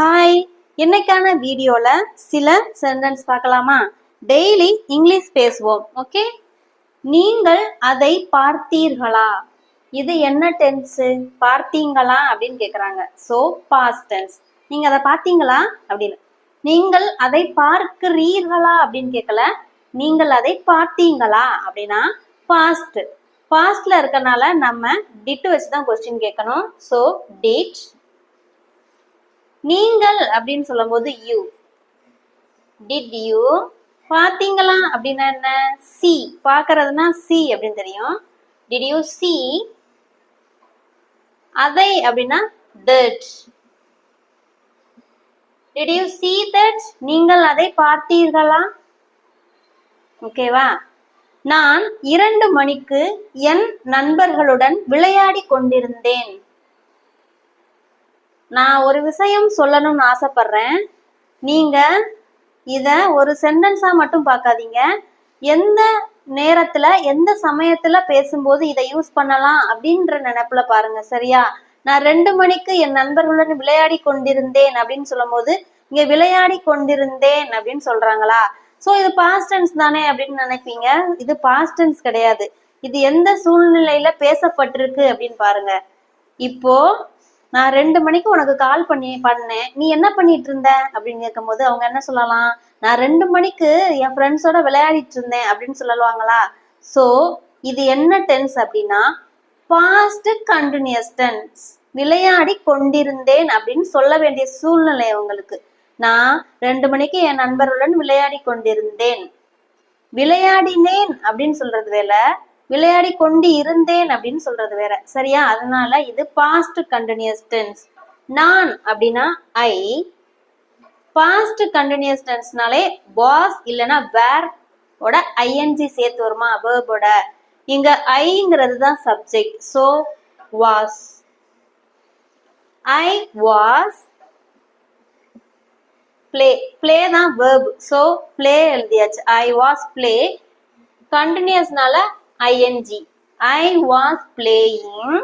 Hi இன்னைக்கான வீடியோல சில சென்டென்ஸ் பார்க்கலாமா? டெய்லி இங்கிலீஷ் பேசுவோம் ஓகே நீங்கள் அதை பார்த்தீர்களா? இது என்ன டென்ஸ் பார்த்தீங்களா? அப்படின்னு கேக்குறாங்க. சோ பாஸ்ட் டென்ஸ் நீங்க அதை பார்த்தீங்களா? அப்படின்னு. நீங்கள் அதை பார்க்கிறீர்களா? அப்படின்னு கேட்கல நீங்கள் அதை பார்த்தீங்களா? அப்படின்னா பாஸ்ட் பாஸ்ட்ல இருக்கனால நம்ம டிட்டு வச்சு தான் கொஸ்டின் கேட்கணும் ஸோ டிட் நீங்கள் அப்படின்னு சொல்லும் போது யூ டிட் யூ பாத்தீங்களா அப்படின்னா என்ன? சி பாக்குறதுனா சி அப்படின்னு தெரியும். டிட் யூ சி அதை அப்படின்னா that did you see that நீங்கள் அதை பார்த்தீர்களா? ஓகேவா நான் இரண்டு மணிக்கு என் நண்பர்களுடன் விளையாடி கொண்டிருந்தேன். நான் ஒரு விஷயம் சொல்லணும்னு ஆசைப்படுறேன். நீங்க இத ஒரு சென்டென்ஸா மட்டும் பார்க்காதீங்க. எந்த நேரத்துல எந்த சமயத்துல பேசும்போது இதை யூஸ் பண்ணலாம் அப்படின்ற நினைப்புல பாருங்க சரியா? நான் ரெண்டு மணிக்கு என் நண்பர்களுடன் விளையாடி கொண்டிருந்தேன் அப்படின்னு சொல்லும் போது இங்க விளையாடி கொண்டிருந்தேன் அப்படின்னு சொல்றாங்களா? சோ இது பாஸ்ட் டென்ஸ் தானே அப்படின்னு நினைப்பீங்க. இது பாஸ்ட் டென்ஸ் கிடையாது. இது எந்த சூழ்நிலையில பேசப்பட்டிருக்கு அப்படின்னு பாருங்க. இப்போ நான் ரெண்டு மணிக்கு உனக்கு கால் பண்ணி பண்ணேன். நீ என்ன பண்ணிட்டு இருந்த? அப்படின்னு கேட்கும்போது அவங்க என்ன சொல்லலாம்? நான் ரெண்டு மணிக்கு என் ஃப்ரெண்ட்ஸோட விளையாடிட்டு இருந்தேன் அப்படின்னு சொல்லுவாங்களா சோ இது என்ன டென்ஸ் அப்படின்னா பாஸ்ட் கண்டினியூஸ் டென்ஸ் விளையாடி கொண்டிருந்தேன் அப்படின்னு சொல்ல வேண்டிய சூழ்நிலை அவங்களுக்கு நான் ரெண்டு மணிக்கு என் நண்பர்களுடன் விளையாடி கொண்டிருந்தேன். விளையாடினேன் அப்படின்னு சொல்றது வேலை. விளையாடி கொண்டு இருந்தேன் அப்படின்னு சொல்றது வேற. சரியா? அதனால இது பாஸ்ட் கண்டினியூஸ் டென்ஸ் நான் அப்படின்னா ஐ பாஸ்ட் கண்டினியூஸ் டென்ஸ்னாலே வாஸ் இல்லைன்னா வேர் ஓட ஐஎன்ஜி சேர்த்து வருமா? வேர்போட இங்க ஐங்கிறது தான் subject so was I was play play தான் வேர்ப் ஸோ பிளே எழுதியாச்சு. ஐ வாஸ் பிளே கண்டினியூஸ்னால ஐஎன்ஜி ஐ வாஸ் பிளேயிங்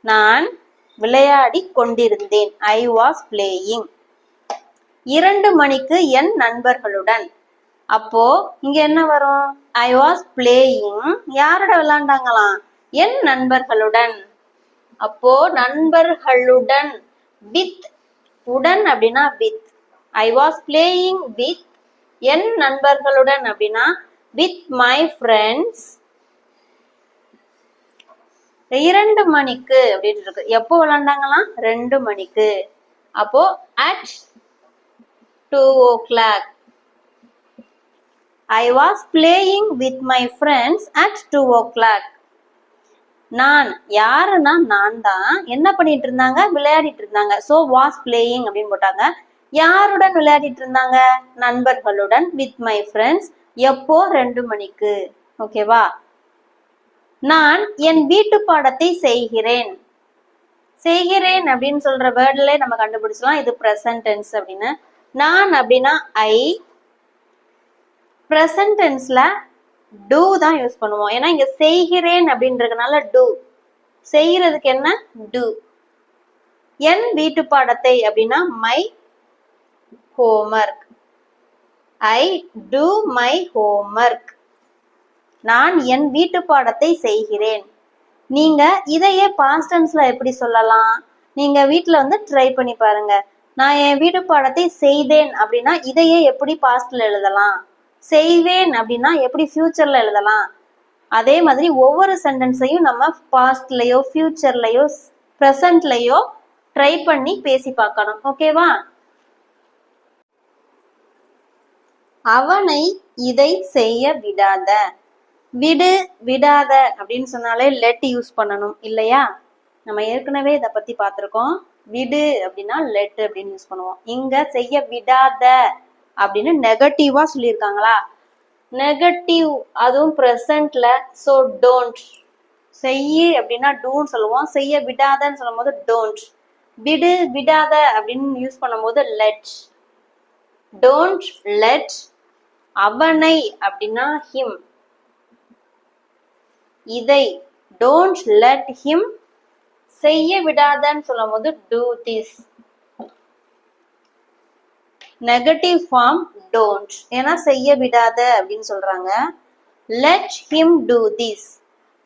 நான் விளையாடி கொண்டிருந்தேன். ஐ வாஸ் பிளேயிங் இரண்டு மணிக்கு என் நண்பர்களுடன். அப்போ இங்க என்ன வரும்? ஐ வாஸ் பிளேயிங் யாரோட விளையாண்டாங்களாம்? என் நண்பர்களுடன். அப்போ நண்பர்களுடன் வித் உடன் அப்படின்னா with I was playing with என் நண்பர்களுடன் அப்படின்னா வித் மை ஃப்ரெண்ட்ஸ் இரண்டு மணிக்கு அப்படின்னு இருக்கு. எப்போ விளாண்டாங்களாம்? ரெண்டு மணிக்கு. அப்போ at two o'clock I was playing with my friends at two o'clock நான் யாருன்னா நான் தான் என்ன பண்ணிட்டு இருந்தாங்க? விளையாடிட்டு இருந்தாங்க. ஸோ வாஸ் பிளேயிங் அப்படின்னு போட்டாங்க. யாருடன் விளையாடிட்டு இருந்தாங்க? நண்பர்களுடன் வித் மை ஃப்ரெண்ட்ஸ் எப்போ? ரெண்டு மணிக்கு. ஓகேவா நான் என் வீட்டு பாடத்தை செய்கிறேன். செய்கிறேன் அப்படின்னு சொல்ற வேர்ட்ல நம்ம கண்டுபிடிச்சலாம். இது ப்ரெசன்ட் டென்ஸ் அப்படின்னு. நான் அப்படின்னா ஐ ப்ரெசன்ட் டென்ஸ்ல டூ தான் யூஸ் பண்ணுவோம். ஏன்னா இங்க செய்கிறேன் அப்படின்றதுனால டூ செய்கிறதுக்கு என்ன? டூ என் வீட்டு பாடத்தை அப்படின்னா my homework I do my homework நான் என் வீட்டு பாடத்தை செய்கிறேன். நீங்க இதையே பாஸ்ட் டென்ஸ்ல எப்படி சொல்லலாம்? நீங்க வீட்டுல வந்து ட்ரை பண்ணி பாருங்க. நான் என் வீட்டு பாடத்தை செய்தேன் அப்படின்னா இதையே எப்படி பாஸ்ட்ல எழுதலாம்? செய்வேன் அப்படின்னா எப்படி ஃபியூச்சர்ல எழுதலாம்? அதே மாதிரி ஒவ்வொரு சென்டென்ஸையும் நம்ம பாஸ்ட்லயோ ஃபியூச்சர்லயோ ப்ரெசன்ட்லயோ ட்ரை பண்ணி பேசி பார்க்கணும். ஓகேவா அவனை இதை செய்ய விடாத. விடு விடாத அப்படின்னு சொன்னாலே லெட் யூஸ் பண்ணணும் இல்லையா? நம்ம ஏற்கனவே இதை பத்தி பார்த்துருக்கோம். விடு அப்படின்னா லெட் அப்படின்னு யூஸ் பண்ணுவோம். இங்க செய்ய விடாத அப்படின்னு நெகட்டிவா சொல்லியிருக்காங்களா? நெகட்டிவ் அதுவும் ப்ரெசன்ட்ல ஸோ டோன்ட் செய்ய அப்படின்னா டூன்னு சொல்லுவோம். செய்ய விடாதன்னு சொல்லும் போது டோன்ட் விடு விடாத அப்படின்னு யூஸ் பண்ணும்போது லெட் டோன்ட் லெட் அவனை அப்படின்னா ஹிம் இதை டோன்ட் லெட் ஹிம் செய்ய விடாதன்னு சொல்லும் போது do this negative form don't ஏன்னா செய்ய விடாத அப்படின்னு சொல்றாங்க. Let him do this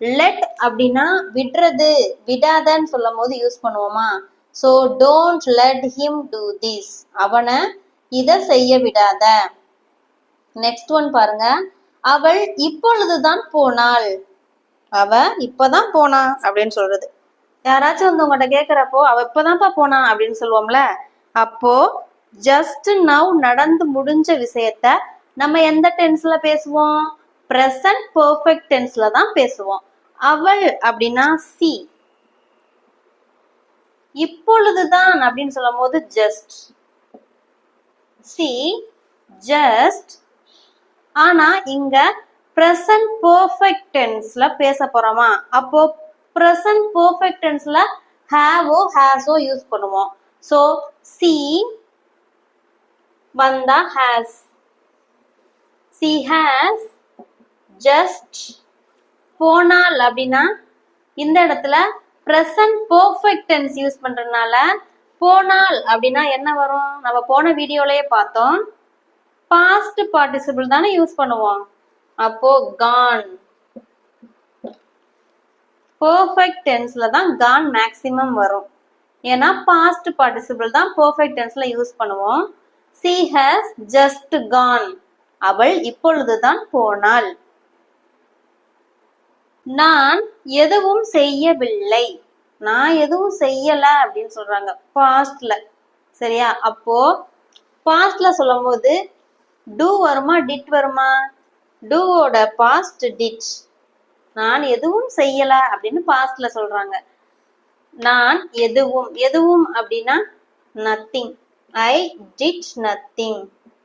let அப்படின்னா விடுறது விடாதன்னு சொல்லும் போது யூஸ் பண்ணுவோமா? So don't let him do this அவனை இதை செய்ய விடாத நெக்ஸ்ட் ஒன் பாருங்க. அவள் இப்பொழுதுதான் போனாள். அவ இப்பதான் போனா அப்படின்னு சொல்றது. யாராச்சும் வந்து உங்கள்கிட்ட கேக்குறப்போ அவ இப்பதான்ப்பா போனா அப்படின்னு சொல்லுவோம்ல. அப்போ ஜஸ்ட் நவ் நடந்து முடிஞ்ச விஷயத்த நம்ம எந்த டென்ஸ்ல பேசுவோம்? பிரசன்ட் பெர்ஃபெக்ட் டென்ஸ்ல தான் பேசுவோம். அவள் அப்படின்னா சி இப்பொழுதுதான் அப்படின்னு சொல்லும் போது ஜஸ்ட் சி ஜஸ்ட் ஆனா இங்க ப்ரெசன்ட் பர்ஃபெக்ட் டென்ஸ்ல பேச போறோமா? அப்போ ப்ரெசன்ட் பர்ஃபெக்ட் டென்ஸ்ல ஹேவோ ஹேஸோ யூஸ் பண்ணுவோம். ஸோ சி வந்தா ஹேஸ் சி ஹேஸ் ஜஸ்ட் போனால் அப்படின்னா இந்த இடத்துல ப்ரெசன்ட் பர்ஃபெக்ட் டென்ஸ் யூஸ் பண்றதுனால போனால் அப்படின்னா என்ன வரும்? நம்ம போன வீடியோலயே பார்த்தோம். பாஸ்ட் பார்ட்டிசிபிள் தானே யூஸ் பண்ணுவோம். அப்போ கான் பர்ஃபெக்ட் டென்ஸ்ல தான் கான் மேக்சிமம் வரும். ஏன்னா பாஸ்ட் பார்ட்டிசிபிள் தான் பர்ஃபெக்ட் டென்ஸ்ல யூஸ் பண்ணுவோம். சி ஹேஸ் ஜஸ்ட் கான் அவள் இப்பொழுதுதான் போனாள். நான் எதுவும் செய்யவில்லை. நான் எதுவும் செய்யல அப்படின்னு சொல்றாங்க. பாஸ்ட்ல சரியா? அப்போ பாஸ்ட்ல சொல்லும் போது டூ வருமா டிட் வருமா? டூவோட பாஸ்ட் டிச் நான் எதுவும் செய்யல அப்படின்னு பாஸ்ட்ல சொல்றாங்க. நான் எதுவும் எதுவும் அப்படின்னா நத்திங் ஐ டிட் நத்திங்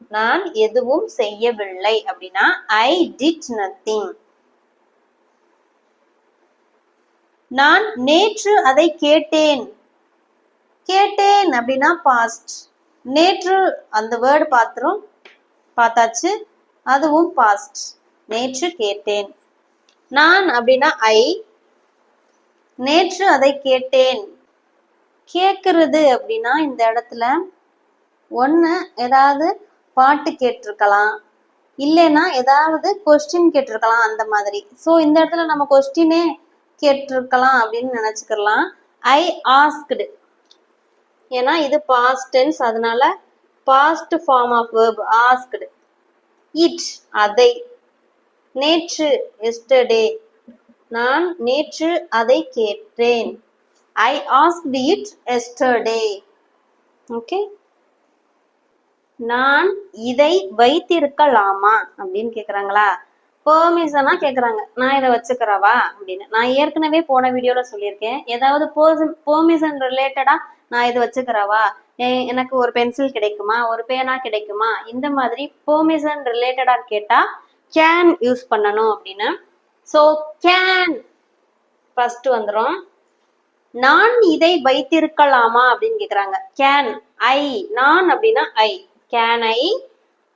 நான் எதுவும் செய்யவில்லை அப்படின்னா ஐ டிட் நத்திங் நான் நேற்று அதை கேட்டேன். கேட்டேன் அப்படின்னா பாஸ்ட் நேற்று அந்த வேர்டு பாத்திரம் பார்த்தாச்சு. அதுவும் பாஸ்ட் நேற்று கேட்டேன். நான் அப்படின்னா ஐ நேற்று அதை கேட்டேன். கேட்கறது அப்படின்னா இந்த இடத்துல ஒன்று ஏதாவது பாட்டு கேட்டிருக்கலாம். இல்லைன்னா ஏதாவது கொஸ்டின் கேட்டிருக்கலாம் அந்த மாதிரி. ஸோ இந்த இடத்துல நம்ம கொஸ்டினே கேட்டிருக்கலாம் அப்படின்னு நினச்சிக்கலாம். ஐ ஆஸ்க்டு ஏன்னா இது பாஸ்ட் டென்ஸ் அதனால past form of verb asked it. அதை நேற்று எஸ்டர்டே நான் நேற்று அதை கேட்டேன். I asked it yesterday okay நான் இதை வைத்திருக்கலாமா? அப்படின்னு கேக்குறாங்களா? பெர்மிஷனா கேக்குறாங்க. நான் இதை வச்சுக்கிறவா? அப்படின்னு. நான் ஏற்கனவே போன வீடியோல சொல்லியிருக்கேன். ஏதாவது பெர்மிஷன் ரிலேட்டடா நான் இதை வச்சுக்கிறவா? எனக்கு ஒரு பென்சில் கிடைக்குமா? ஒரு பேனா கிடைக்குமா? இந்த மாதிரி பெர்மிஷன் ரிலேட்டடா கேட்டா கேன் யூஸ் பண்ணணும் அப்படின்னு. ஸோ கேன் ஃபர்ஸ்ட் வந்துரும். நான் இதை வைத்திருக்கலாமா? அப்படின்னு கேக்குறாங்க. கேன் ஐ நான் அப்படின்னா ஐ கேன் ஐ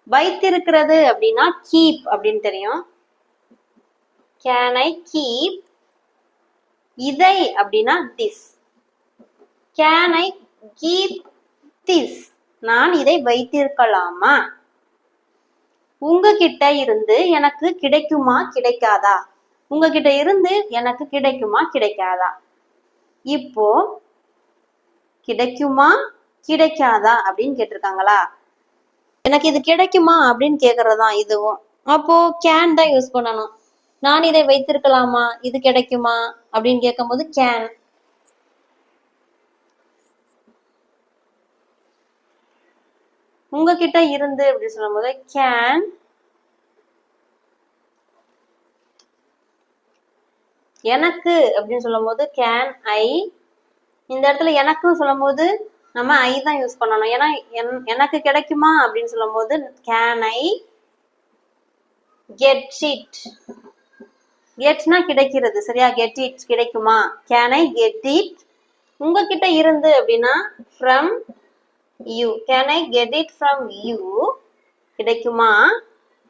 வைத்திருக்கிறது அப்படின்னா கீப் அப்படின்னு தெரியும். கேன் ஐ கீப் இதை அப்படின்னா this can I keep this நான் இதை வைத்திருக்கலாமா? உங்ககிட்ட இருந்து எனக்கு கிடைக்குமா கிடைக்காதா? உங்ககிட்ட இருந்து எனக்கு கிடைக்குமா கிடைக்காதா? இப்போ கிடைக்குமா கிடைக்காதா அப்படின்னு கேட்டிருக்காங்களா? எனக்கு இது கிடைக்குமா அப்படின்னு கேக்குறதுதான் இதுவும். அப்போ கேன் தான் யூஸ் பண்ணணும். நான் இதை வைத்திருக்கலாமா? இது கிடைக்குமா? அப்படின்னு கேட்கும்போது கேன் உங்ககிட்ட இருந்து அப்படி சொல்லும்போது கேன் எனக்கு அப்படின்னு சொல்லும் போது கேன் ஐ இந்த இடத்துல எனக்கும் சொல்லும் போது நம்ம ஐ தான் யூஸ் பண்ணணும். ஏன்னா என்- எனக்கு கிடைக்குமா? அப்படின்னு சொல்லும் போது கேன் ஐ கெட் இட் கெட்னா கிடைக்கிறது. சரியா? கெட் இட் கிடைக்குமா? கேன் ஐ கெட் இட் உங்ககிட்ட இருந்து அப்படின்னா from you can I get it from you கிடைக்குமா?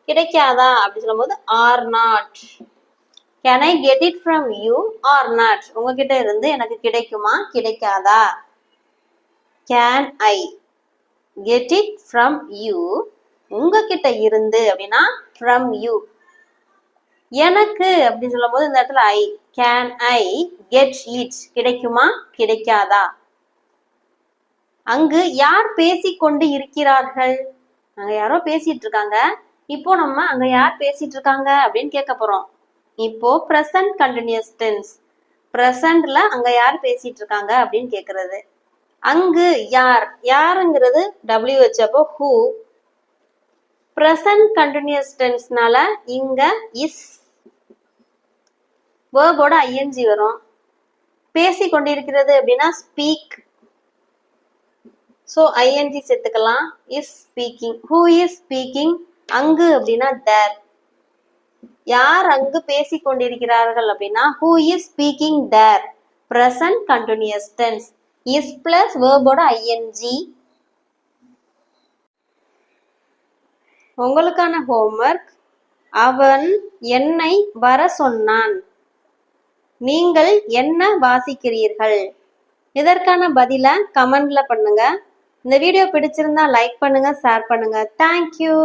கிடைக்காதா? அப்படி சொல்லும்போது or not can I get it from you or not உங்ககிட்ட இருந்து எனக்கு கிடைக்குமா? கிடைக்காதா? Can I get it from you உங்ககிட்ட இருந்து அப்படின்னா ஃப்ரம் யூ எனக்கு அப்படின்னு சொல்லும் போது இந்த இடத்துல I can I get it கிடைக்குமா? கிடைக்காதா? அங்கு யார் பேசிக்கொண்டு இருக்கிறார்கள்? அங்க யாரோ பேசிட்டு இருக்காங்க. இப்போ நம்ம அங்க யார் பேசிட்டு இருக்காங்க அப்படின்னு கேட்க போறோம். இப்போ பிரசன்ட் கண்டினியூஸ் டென்ஸ் பிரசன்ட்ல அங்க யார் பேசிட்டு இருக்காங்க அப்படின்னு கேக்குறது. அங்கு யார்? யாருங்கிறது டபிள்யூ அப்போ ஹூ பிரசன்ட் கண்டினியூஸ் டென்ஸ்னால இங்க இஸ் வேர்போட ஐஎன்ஜி வரும். பேசி கொண்டிருக்கிறது அப்படின்னா ஸ்பீக் ஸோ ஐஎன்ஜி சேர்த்துக்கலாம். Is speaking who is speaking அங்கு அப்படின்னா தேர் யார் அங்கு பேசி கொண்டிருக்கிறார்கள் அப்படின்னா who is speaking there present continuous tense is plus வேர்போட ING உங்களுக்கான ஹோம்ஒர்க் அவன் என்னை வர சொன்னான். நீங்கள் என்ன வாசிக்கிறீர்கள்? இதற்கான பதிலை கமெண்ட்ல பண்ணுங்க. இந்த வீடியோ பிடிச்சிருந்தா லைக் பண்ணுங்க ஷேர் பண்ணுங்க. தேங்க்யூ